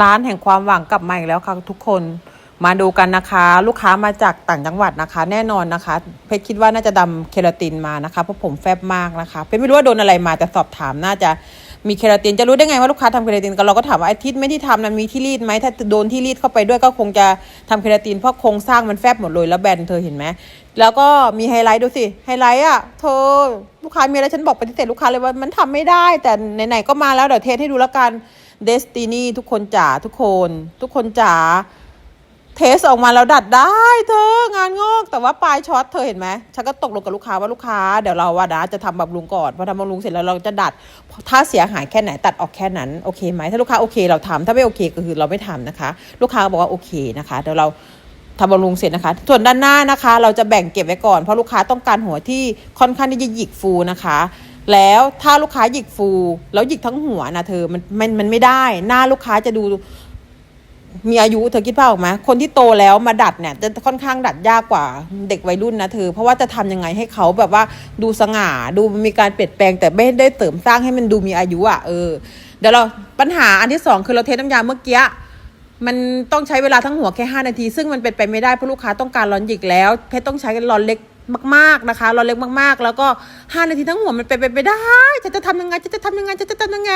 ร้านแห่งความหวังกลับมาอีกแล้วค่ะทุกคนมาดูกันนะคะ ลูกค้ามาจากต่างจังหวัดนะคะ แน่นอนนะคะ เพชรคิดว่าน่าจะดำเคราตินมานะคะเพราะผมแฟบมากนะคะเพชรไม่รู้ว่าโดนอะไรมาแต่สอบถามน่าจะมีเคราตินจะรู้ได้ไงว่าลูกค้าทำเคราตินกันเราก็ถามว่าไอาทิตย์ไม่ที่ทำนั้นมีที่รีดไหมถ้าโดนที่รีดเข้าไปด้วยก็คงจะทำเคราตินเพราะโครงสร้างมันแฟบหมดเลยแล้วแบนเธอเห็นไหมแล้วก็มีไฮไลท์ดูสิไฮไลท์อะเธอลูกค้ามีอะไรฉันบอกปฏิเสธลูกค้าเลยว่ามันทำไม่ได้ แต่ไหนๆก็มาแล้วเดี๋ยวเทสให้ดูแล้วกัน เดสตินีทุกคนจ๋าทุกคน ทุกคนจ๋าเทสออกมาแล้วดัดได้ เธองานงอกแต่ว่าปลายช็อตเธอเห็นไหมฉันก็ตกลงกับลูกค้าว่าลูกค้าเดี๋ยวเราว่านะจะทำบำรุงก่อนพอทำบำรุงเสร็จแล้วเราจะดัด ถ้าเสียหายแค่ไหนตัดออกแค่นั้นโอเคไหมถ้าลูกค้าโอเคเราทำถ้าไม่โอเคก็คือเราไม่ทำนะคะ ลูกค้าบอกว่าโอเคนะคะเดี๋ยวเราทำบำรุงเสร็จนะคะ ส่วนด้านหน้านะคะ เราจะแบ่งเก็บไว้ก่อนเพราะลูกค้าต้องการหัวที่ค่อนข้างที่จะหยิกฟูนะคะ แล้วถ้าลูกค้าหยิกฟู แล้วหยิกทั้งหัวนะเธอมันมันมันไม่ได้ หน้าลูกค้าจะดูมีอายุเธอคิดภาออกไหมคนที่โตแล้วมาดัดเนี่ยจะค่อนข้างดัดยากกว่าเด็กวัยรุ่นนะเธอ เพราะว่าจะทำยังไงให้เขาแบบว่าดูสง่าดูมีการเปลี่ยนแปลงแต่ไม่ได้เสริมสร้างให้มันดูมีอายุอะเออเดี๋ยวเราปัญหาอันที่สองคือเราเทสน้ำยาเมื่อกี้มันต้องใช้เวลาทั้งหัวแค่ 5 นาที ซึ่งมันเป็นไปไม่ได้เพราะลูกค้าต้องการร้อนหยิกแล้ว เพชรต้องใช้ร้อนเล็ก มากๆนะคะร้อเล็กมากๆ แล้วก็ 5 นาทีทั้งหัวมันเป็นไปไม่ได้ จะจะทำยังไง จะจะทำยังไง จะจะทำยังไง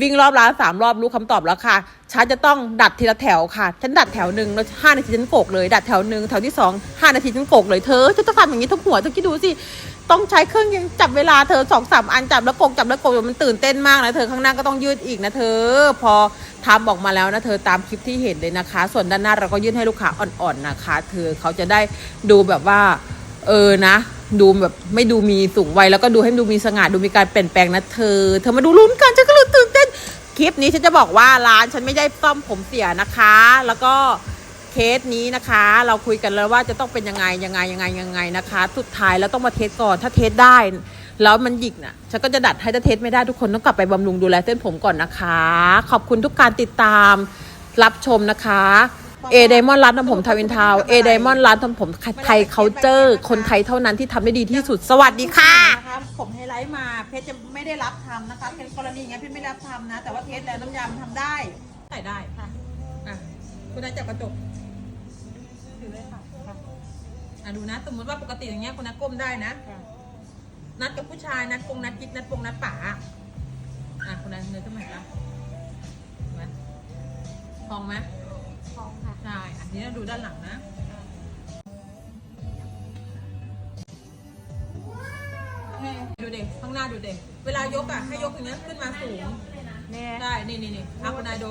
วิ่งรอบร้านสามรอบรู้คำตอบแล้วค่ะ ฉันจะต้องดัดทีละแถวค่ะ ฉันดัดแถวหนึ่งแล้วห้านาทีฉันโกกเลย ดัดแถวหนึ่งแถวที่สองห้านาทีฉันโกกเลยเธอฉันจะทำอย่างนี้ทุกหัวเธอคิดดูสิต้องใช้เครื่องยังจับเวลาเธอสองสามอันจับแล้วโกกจับแล้วโกกมันตื่นเต้นมากนะเธอข้างหน้าก็ต้องยืดอีกนะเธอ พอทำออกมาแล้วนะเธอตามคลิปที่เห็นเลยนะคะ ส่วนด้านหน้าเราก็ยืดให้ลูกค้าอ่อนๆนะคะ เธอเขาจะได้ดูแบบว่า เออนะดูแบบไม่ดูมีสูงวัยแล้วก็ดูให้ดูมีสง่าดูมีการเปลี่ยนแปลงนะเธอ เธอมาดูลุ้นกัน คลิปนี้ฉันจะบอกว่าร้านฉันไม่ได้ซ่อมผมเสียนะคะ แล้วก็เคสนี้นะคะ เราคุยกันแล้วว่าจะต้องเป็นยังไงยังไงยังไงยังไงนะคะ สุดท้ายแล้วต้องมาเทสก่อนถ้าเทสได้ แล้วมันหยิกน่ะฉันก็จะดัดให้ถ้าเทสไม่ได้ทุกคนต้องกลับไปบำรุงดูแลเส้นผมก่อนนะคะ ขอบคุณทุกการติดตามรับชมนะคะ เอไดมอนร้านทำผมทาวินทาวเอไดมอนร้านทำผมไทยเคาเจอร์คนไทยเท่านั้นที่ทำได้ดีที่สุดสวัสดีค่ะ นะคะผมไฮไลท์มาเพชรจะไม่ได้รับทำนะคะเป็นกรณีอย่างนี้นเพชรไม่รับทำนะ แต่ว่าเทสแล้วน้ำยามันทำได้ใส่ได้ค่ะอะคุณนายจับกระจกถือเลยค่ะค่ะอะดูนะ สมมติว่าปกติอย่างเงี้ยคุณนัดก้มได้นะ ค่ะนัดกับผู้ชายนัดปงนัดกิ๊กนัดปงนัดป๋าอะคุณนายเนื้อขึ้นมาละเห็นไหมพองไหมพร้ อมค่ะใช่อันนี้เราดูด้านหลังนะดูเด็กข้างหน้าดูเด็กเวลายกอะให้ยกอย่างเงี้ยขึ้นมาสูง เนี่ย ได้ นี่นี่นี่อะคุณนายดู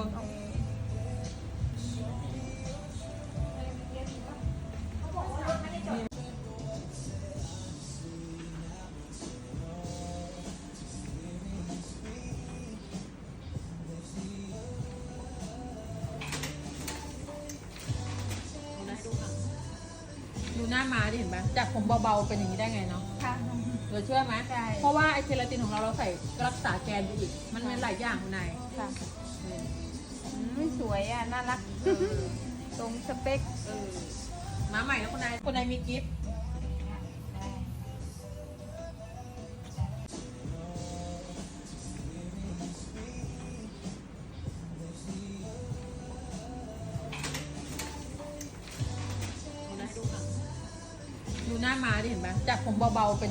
ดูหน้าม้าดิเห็นปะจากผมเบาๆเป็นอย่างนี้ได้ไงเนาะค่ะเราเชื่อไหมใช่ เพราะว่าไอเคลาตินของเราเราใส่รักษาแกนไปอีก มันเป็นหลายอย่างคุณนายค่ะนี่อืมสวยอะ น่ารัก ตรงสเปค เออมาใหม่แล้วคุณนายคุณนายมีกิฟต์ หน้ามาดิเห็นปะจากผมเบาๆเป็นอย่างนี้